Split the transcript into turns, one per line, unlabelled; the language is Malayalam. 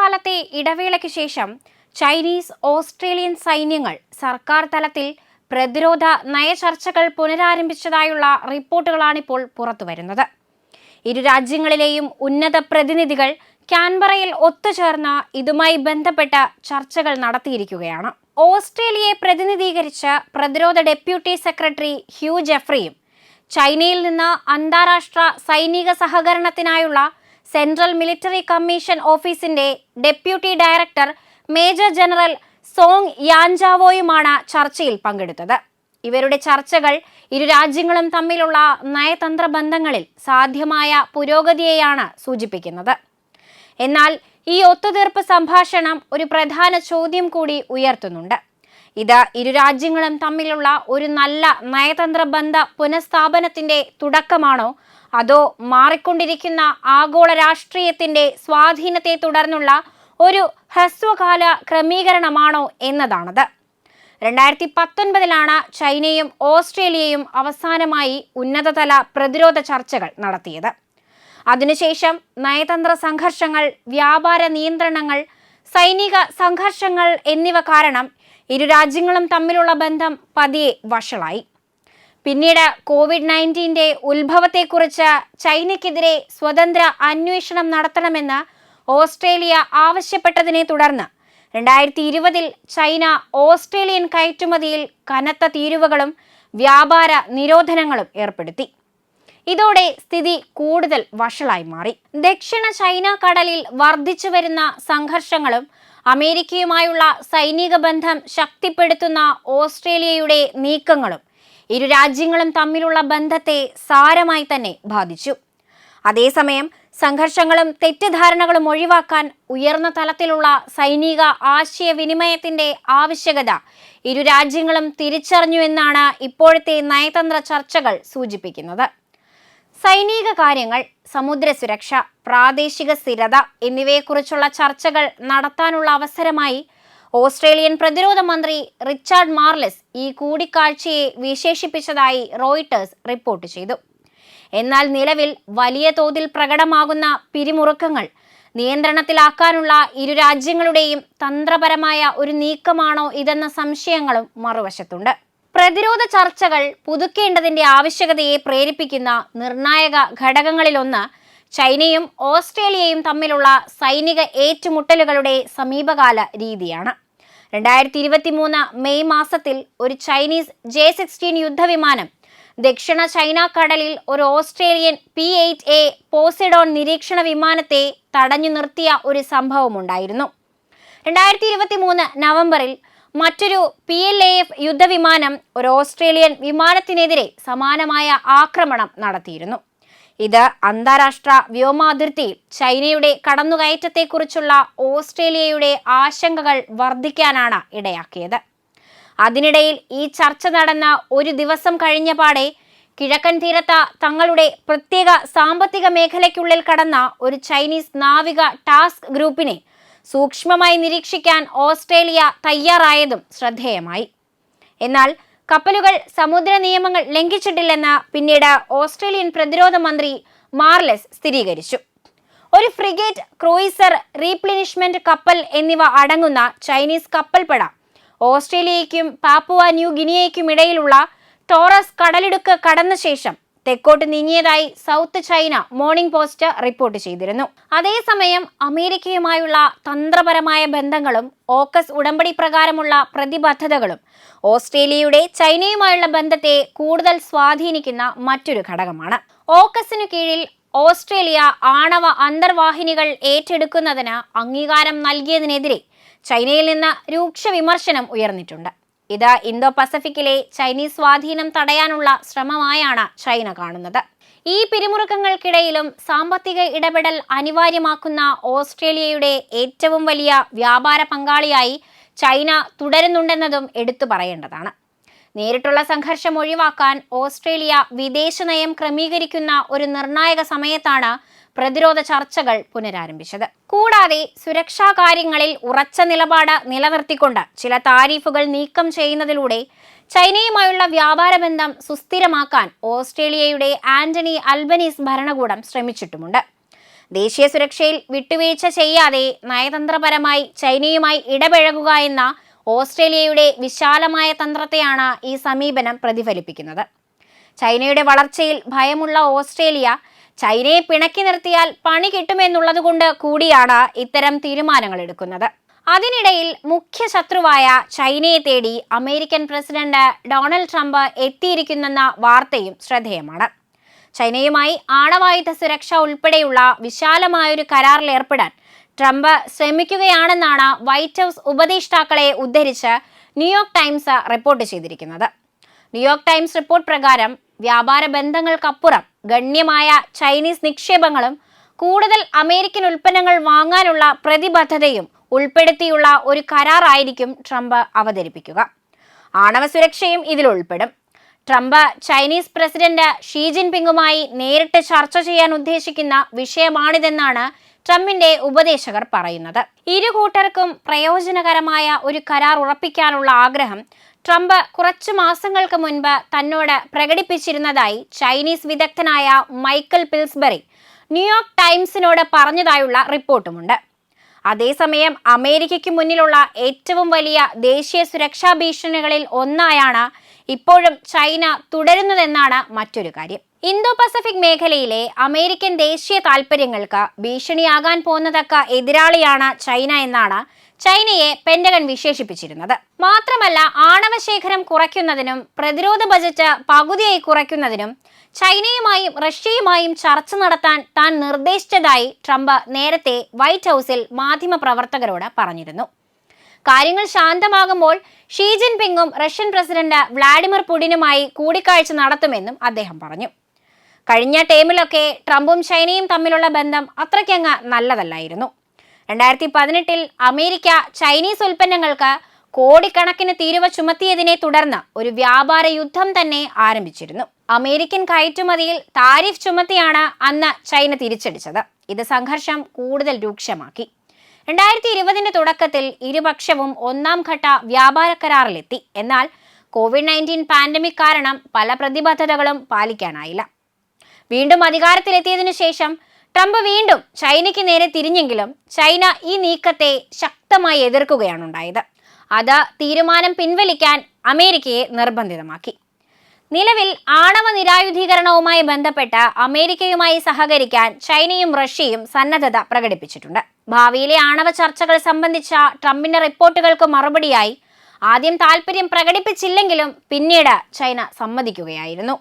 വർഷക്കാലത്തെ ഇടവേളയ്ക്ക് ശേഷം ചൈനീസ് ഓസ്ട്രേലിയൻ സൈന്യങ്ങൾ സർക്കാർ തലത്തിൽ പ്രതിരോധ നയ ചർച്ചകൾ പുനരാരംഭിച്ചതായുള്ള റിപ്പോർട്ടുകളാണിപ്പോൾ പുറത്തുവരുന്നത് ഇരു രാജ്യങ്ങളിലെയും ഉന്നത പ്രതിനിധികൾ കാൻബറയിൽ ഒത്തുചേർന്ന് ഇതുമായി ബന്ധപ്പെട്ട ചർച്ചകൾ നടത്തിയിരിക്കുകയാണ് ഓസ്ട്രേലിയയെ പ്രതിനിധീകരിച്ച പ്രതിരോധ ഡെപ്യൂട്ടി സെക്രട്ടറി ഹ്യൂ ജെഫ്രിയും ചൈനയിൽ നിന്ന് അന്താരാഷ്ട്ര സൈനിക സഹകരണത്തിനായുള്ള സെൻട്രൽ മിലിറ്ററി കമ്മീഷൻ ഓഫീസിന്റെ deputy director major general Song യാൻജാവോയുമാണ് ചർച്ചയിൽ പങ്കെടുത്തത് ഇവരുടെ ചർച്ചകൾ ഇരു രാജ്യങ്ങളും തമ്മിലുള്ള നയതന്ത്ര ബന്ധങ്ങളിൽ സാധ്യമായ പുരോഗതിയെയാണ് സൂചിപ്പിക്കുന്നത് എന്നാൽ ഈ ഒത്തുതീർപ്പ് സംഭാഷണം ഒരു പ്രധാന ചോദ്യം കൂടി ഉയർത്തുന്നുണ്ട് ഇത് ഇരു രാജ്യങ്ങളും തമ്മിലുള്ള ഒരു നല്ല നയതന്ത്ര ബന്ധ പുനഃസ്ഥാപനത്തിന്റെ തുടക്കമാണോ അതോ മാറിക്കൊണ്ടിരിക്കുന്ന ആഗോള രാഷ്ട്രീയത്തിന്റെ സ്വാധീനത്തെ തുടർന്നുള്ള ഒരു ഹ്രസ്വകാല ക്രമീകരണമാണോ എന്നതാണത് രണ്ടായിരത്തി പത്തൊൻപതിലാണ് ചൈനയും ഓസ്ട്രേലിയയും അവസാനമായി ഉന്നതതല പ്രതിരോധ ചർച്ചകൾ നടത്തിയത് അതിനുശേഷം നയതന്ത്ര സംഘർഷങ്ങൾ വ്യാപാര നിയന്ത്രണങ്ങൾ സൈനിക സംഘർഷങ്ങൾ എന്നിവ കാരണം ഇരു രാജ്യങ്ങളും തമ്മിലുള്ള ബന്ധം പതിയെ വഷളായി പിന്നീട് കോവിഡ് നയൻറ്റീൻ്റെ ഉത്ഭവത്തെക്കുറിച്ച് ചൈനയ്ക്കെതിരെ സ്വതന്ത്ര അന്വേഷണം നടത്തണമെന്ന് ഓസ്ട്രേലിയ ആവശ്യപ്പെട്ടതിനെ തുടർന്ന് രണ്ടായിരത്തി ഇരുപതിൽ ചൈന ഓസ്ട്രേലിയൻ കയറ്റുമതിയിൽ കനത്ത തീരുവകളും വ്യാപാര നിരോധനങ്ങളും ഏർപ്പെടുത്തി ഇതോടെ സ്ഥിതി കൂടുതൽ വഷളായി മാറി ദക്ഷിണ ചൈന കടലിൽ വർദ്ധിച്ചു വരുന്ന സംഘർഷങ്ങളും അമേരിക്കയുമായുള്ള സൈനിക ബന്ധം ശക്തിപ്പെടുത്തുന്ന ഓസ്ട്രേലിയയുടെ നീക്കങ്ങളും ഇരു രാജ്യങ്ങളും തമ്മിലുള്ള ബന്ധത്തെ സാരമായി തന്നെ ബാധിച്ചു അതേസമയം സംഘർഷങ്ങളും തെറ്റിദ്ധാരണകളും ഒഴിവാക്കാൻ ഉയർന്ന തലത്തിലുള്ള സൈനിക ആശയവിനിമയത്തിന്റെ ആവശ്യകത ഇരു രാജ്യങ്ങളും തിരിച്ചറിഞ്ഞു എന്നാണ് ഇപ്പോഴത്തെ നയതന്ത്ര ചർച്ചകൾ സൂചിപ്പിക്കുന്നത് സൈനിക കാര്യങ്ങൾ സമുദ്ര സുരക്ഷ പ്രാദേശിക സ്ഥിരത എന്നിവയെക്കുറിച്ചുള്ള ചർച്ചകൾ നടത്താനുള്ള അവസരമായി ഓസ്ട്രേലിയൻ പ്രതിരോധ മന്ത്രി റിച്ചാർഡ് മാർലസ് ഈ കൂടിക്കാഴ്ചയെ വിശേഷിപ്പിച്ചതായി റോയിട്ടേഴ്സ് റിപ്പോർട്ട് ചെയ്തു എന്നാൽ നിലവിൽ വലിയ തോതിൽ പ്രകടമാകുന്ന പിരിമുറുക്കങ്ങൾ നിയന്ത്രണത്തിലാക്കാനുള്ള ഇരു രാജ്യങ്ങളുടെയും തന്ത്രപരമായ ഒരു നീക്കമാണോ ഇതെന്ന സംശയങ്ങളും മറുവശത്തുണ്ട് പ്രതിരോധ ചർച്ചകൾ പുതുക്കേണ്ടതിന്റെ ആവശ്യകതയെ പ്രേരിപ്പിക്കുന്ന നിർണായക ഘടകങ്ങളിലൊന്ന് ചൈനയും ഓസ്ട്രേലിയയും തമ്മിലുള്ള സൈനിക ഏറ്റുമുട്ടലുകളുടെ സമീപകാല രീതിയാണ് രണ്ടായിരത്തി ഇരുപത്തി മൂന്ന് മെയ് മാസത്തിൽ ഒരു ചൈനീസ് ജെ സിക്സ്റ്റീൻ യുദ്ധവിമാനം ദക്ഷിണ ചൈന കടലിൽ ഒരു Australian P eight A Poseidon നിരീക്ഷണ വിമാനത്തെ തടഞ്ഞു നിർത്തിയ ഒരു സംഭവമുണ്ടായിരുന്നു രണ്ടായിരത്തി ഇരുപത്തി മൂന്ന് നവംബറിൽ മറ്റൊരു പി എൽ എ എഫ് യുദ്ധവിമാനം ഒരു ഓസ്ട്രേലിയൻ വിമാനത്തിനെതിരെ സമാനമായ ആക്രമണം നടത്തിയിരുന്നു ഇത് അന്താരാഷ്ട്ര വ്യോമാതിർത്തിയിൽ ചൈനയുടെ കടന്നുകയറ്റത്തെക്കുറിച്ചുള്ള ഓസ്ട്രേലിയയുടെ ആശങ്കകൾ വർദ്ധിക്കാനാണ് ഇടയാക്കിയത് അതിനിടയിൽ ഈ ചർച്ച നടന്ന ഒരു ദിവസം കഴിഞ്ഞ പാടെ കിഴക്കൻ തീരത്ത തങ്ങളുടെ പ്രത്യേക സാമ്പത്തിക മേഖലയ്ക്കുള്ളിൽ കടന്ന ഒരു ചൈനീസ് നാവിക ടാസ്ക് ഗ്രൂപ്പിനെ സൂക്ഷ്മമായി നിരീക്ഷിക്കാൻ ഓസ്ട്രേലിയ തയ്യാറായതും ശ്രദ്ധേയമായി എന്നാൽ കപ്പലുകൾ സമുദ്ര നിയമങ്ങൾ ലംഘിച്ചിട്ടില്ലെന്ന് പിന്നീട് ഓസ്ട്രേലിയൻ പ്രതിരോധ മന്ത്രി മാർലെസ് സ്ഥിരീകരിച്ചു ഒരു ഫ്രിഗേറ്റ് ക്രൂയിസർ റീപ്ലിനിഷ്മെന്റ് കപ്പൽ എന്നിവ അടങ്ങുന്ന ചൈനീസ് കപ്പൽപ്പട ഓസ്ട്രേലിയയ്ക്കും പാപ്പുവ ന്യൂ ഗിനിയയ്ക്കും ഇടയിലുള്ള ടോറസ് കടലിടുക്ക് കടന്ന ശേഷം തെക്കോട്ട് നീങ്ങിയതായി South China Morning Post report ചെയ്തിരുന്നു അതേസമയം അമേരിക്കയുമായുള്ള തന്ത്രപരമായ ബന്ധങ്ങളും ഓക്കസ് ഉടമ്പടി പ്രകാരമുള്ള പ്രതിബദ്ധതകളും ഓസ്ട്രേലിയയുടെ ചൈനയുമായുള്ള ബന്ധത്തെ കൂടുതൽ സ്വാധീനിക്കുന്ന മറ്റൊരു ഘടകമാണ് ഓക്കസിനു കീഴിൽ ഓസ്ട്രേലിയ ആണവ അന്തർവാഹിനികൾ ഏറ്റെടുക്കുന്നതിന് അംഗീകാരം നൽകിയതിനെതിരെ ചൈനയിൽ നിന്ന് രൂക്ഷ വിമർശനം ഉയർന്നിട്ടുണ്ട് ഇത് ഇന്തോ പസഫിക്കിലെ ചൈനീസ് സ്വാധീനം തടയാനുള്ള ശ്രമമായാണ് ചൈന കാണുന്നത് ഈ പിരിമുറുക്കങ്ങൾക്കിടയിലും സാമ്പത്തിക ഇടപെടൽ അനിവാര്യമാക്കുന്ന ഓസ്ട്രേലിയയുടെ ഏറ്റവും വലിയ വ്യാപാര പങ്കാളിയായി ചൈന തുടരുന്നുണ്ടെന്നതും എടുത്തു പറയേണ്ടതാണ് നേരിട്ടുള്ള സംഘർഷം ഒഴിവാക്കാൻ ഓസ്ട്രേലിയ വിദേശ നയം ക്രമീകരിക്കുന്ന ഒരു നിർണായക സമയത്താണ് പ്രതിരോധ ചർച്ചകൾ പുനരാരംഭിച്ചത് കൂടാതെ സുരക്ഷാ കാര്യങ്ങളിൽ ഉറച്ച നിലപാട് നിലനിർത്തിക്കൊണ്ട് ചില താരീഫുകൾ നീക്കം ചെയ്യുന്നതിലൂടെ ചൈനയുമായുള്ള വ്യാപാര ബന്ധം സുസ്ഥിരമാക്കാൻ ഓസ്ട്രേലിയയുടെ ആന്റണി അൽബനീസ് ഭരണകൂടം ശ്രമിച്ചിട്ടുമുണ്ട് ദേശീയ സുരക്ഷയിൽ വിട്ടുവീഴ്ച ചെയ്യാതെ നയതന്ത്രപരമായി ചൈനയുമായി ഇടപഴകുക എന്ന ഓസ്ട്രേലിയയുടെ വിശാലമായ തന്ത്രത്തെയാണ് ഈ സമീപനം പ്രതിഫലിപ്പിക്കുന്നത് ചൈനയുടെ വളർച്ചയിൽ ഭയമുള്ള ഓസ്ട്രേലിയ ചൈനയെ പിണക്കി നിർത്തിയാൽ പണി കിട്ടുമെന്നുള്ളതുകൊണ്ട് കൂടിയാണ് ഇത്തരം തീരുമാനങ്ങൾ എടുക്കുന്നത് അതിനിടയിൽ മുഖ്യ ശത്രുവായ ചൈനയെ തേടി അമേരിക്കൻ പ്രസിഡന്റ് ഡൊണാൾഡ് ട്രംപ് എത്തിയിരിക്കുന്നെന്ന വാർത്തയും ശ്രദ്ധേയമാണ് ചൈനയുമായി ആണവായുധ സുരക്ഷ ഉൾപ്പെടെയുള്ള വിശാലമായൊരു കരാറിൽ ഏർപ്പെടാൻ ട്രംപ് ശ്രമിക്കുകയാണെന്നാണ് വൈറ്റ് ഹൗസ് ഉപദേഷ്ടാക്കളെ ഉദ്ധരിച്ച് ന്യൂയോർക്ക് ടൈംസ് റിപ്പോർട്ട് ചെയ്തിരിക്കുന്നത് ന്യൂയോർക്ക് ടൈംസ് റിപ്പോർട്ട് പ്രകാരം വ്യാപാര ബന്ധങ്ങൾക്കപ്പുറം ഗണ്യമായ ചൈനീസ് നിക്ഷേപങ്ങളും കൂടുതൽ അമേരിക്കൻ ഉൽപ്പന്നങ്ങൾ വാങ്ങാനുള്ള പ്രതിബദ്ധതയും ഉൾപ്പെടുത്തിയുള്ള ഒരു കരാറായിരിക്കും ട്രംപ് അവതരിപ്പിക്കുക ആണവ സുരക്ഷയും ഇതിൽ ഉൾപ്പെടും ട്രംപ് ചൈനീസ് പ്രസിഡന്റ് ഷീ ജിൻപിങ്ങുമായി നേരിട്ട് ചർച്ച ചെയ്യാൻ ഉദ്ദേശിക്കുന്ന വിഷയമാണിതെന്നാണ് ട്രംപിന്റെ ഉപദേശകർ പറയുന്നത് ഇരു കൂട്ടർക്കും പ്രയോജനകരമായ ഒരു കരാർ ഉറപ്പിക്കാനുള്ള ആഗ്രഹം ട്രംപ് കുറച്ചു മാസങ്ങൾക്ക് മുൻപ് തന്നോട് പ്രകടിപ്പിച്ചിരുന്നതായി ചൈനീസ് വിദഗ്ധനായ മൈക്കൽ പിൽസ്ബറി ന്യൂയോർക്ക് ടൈംസിനോട് പറഞ്ഞതായുള്ള റിപ്പോർട്ടുമുണ്ട് അതേസമയം അമേരിക്കയ്ക്ക് മുന്നിലുള്ള ഏറ്റവും വലിയ ദേശീയ സുരക്ഷാ ഭീഷണികളിൽ ഒന്നായാണ് ഇപ്പോഴും ചൈന തുടരുന്നതെന്നാണ് മറ്റൊരു കാര്യം ഇന്തോ പസഫിക് മേഖലയിലെ അമേരിക്കൻ ദേശീയ താൽപര്യങ്ങൾക്ക് ഭീഷണിയാകാൻ പോകുന്നതൊക്കെ എതിരാളിയാണ് ചൈന എന്നാണ് ചൈനയെ പെന്റഗൺ വിശേഷിപ്പിച്ചിരുന്നത് മാത്രമല്ല ആണവ ശേഖരം കുറയ്ക്കുന്നതിനും പ്രതിരോധ ബജറ്റ് പകുതിയായി കുറയ്ക്കുന്നതിനും ചൈനയുമായും റഷ്യയുമായും ചർച്ച നടത്താൻ താൻ നിർദ്ദേശിച്ചതായി ട്രംപ് നേരത്തെ വൈറ്റ് ഹൗസിൽ മാധ്യമപ്രവർത്തകരോട് പറഞ്ഞിരുന്നു കാര്യങ്ങൾ ശാന്തമാകുമ്പോൾ ഷീ ജിൻപിങ്ങും റഷ്യൻ പ്രസിഡന്റ് വ്ളാഡിമിർ പുടിനുമായി കൂടിക്കാഴ്ച നടത്തുമെന്നും അദ്ദേഹം പറഞ്ഞു കഴിഞ്ഞ ടൈമിലൊക്കെ ട്രംപും ചൈനയും തമ്മിലുള്ള ബന്ധം അത്രയ്ക്കങ്ങ് നല്ലതല്ലായിരുന്നു രണ്ടായിരത്തി പതിനെട്ടിൽ അമേരിക്ക ചൈനീസ് ഉൽപ്പന്നങ്ങൾക്ക് കോടിക്കണക്കിന് തീരുവ ചുമത്തിയതിനെ തുടർന്ന് ഒരു വ്യാപാര യുദ്ധം തന്നെ ആരംഭിച്ചിരുന്നു അമേരിക്കൻ കയറ്റുമതിയിൽ താരിഫ് ചുമത്തിയാണ് അന്ന് ചൈന തിരിച്ചടിച്ചത് ഇത് സംഘർഷം കൂടുതൽ രൂക്ഷമാക്കി രണ്ടായിരത്തി ഇരുപതിന്റെ തുടക്കത്തിൽ ഇരുപക്ഷവും ഒന്നാം ഘട്ട വ്യാപാര കരാറിലെത്തി എന്നാൽ കോവിഡ് നയൻറ്റീൻ പാൻഡമിക് കാരണം പല പ്രതിബദ്ധതകളും പാലിക്കാനായില്ല വീണ്ടും അധികാരത്തിലെത്തിയതിനു ശേഷം ട്രംപ് വീണ്ടും ചൈനയ്ക്ക് നേരെ തിരിഞ്ഞെങ്കിലും ചൈന ഈ നീക്കത്തെ ശക്തമായി എതിർക്കുകയാണ് ഉണ്ടായത് അത് തീരുമാനം പിൻവലിക്കാൻ അമേരിക്കയെ നിർബന്ധിതമാക്കി നിലവിൽ ആണവ നിരായുധീകരണവുമായി ബന്ധപ്പെട്ട അമേരിക്കയുമായി സഹകരിക്കാൻ ചൈനയും റഷ്യയും സന്നദ്ധത പ്രകടിപ്പിച്ചിട്ടുണ്ട് ഭാവിയിലെ ആണവ ചർച്ചകൾ സംബന്ധിച്ച ട്രംപിന്റെ റിപ്പോർട്ടുകൾക്ക് മറുപടിയായി ആദ്യം താൽപര്യം പ്രകടിപ്പിച്ചില്ലെങ്കിലും പിന്നീട് ചൈന സമ്മതിക്കുകയായിരുന്നു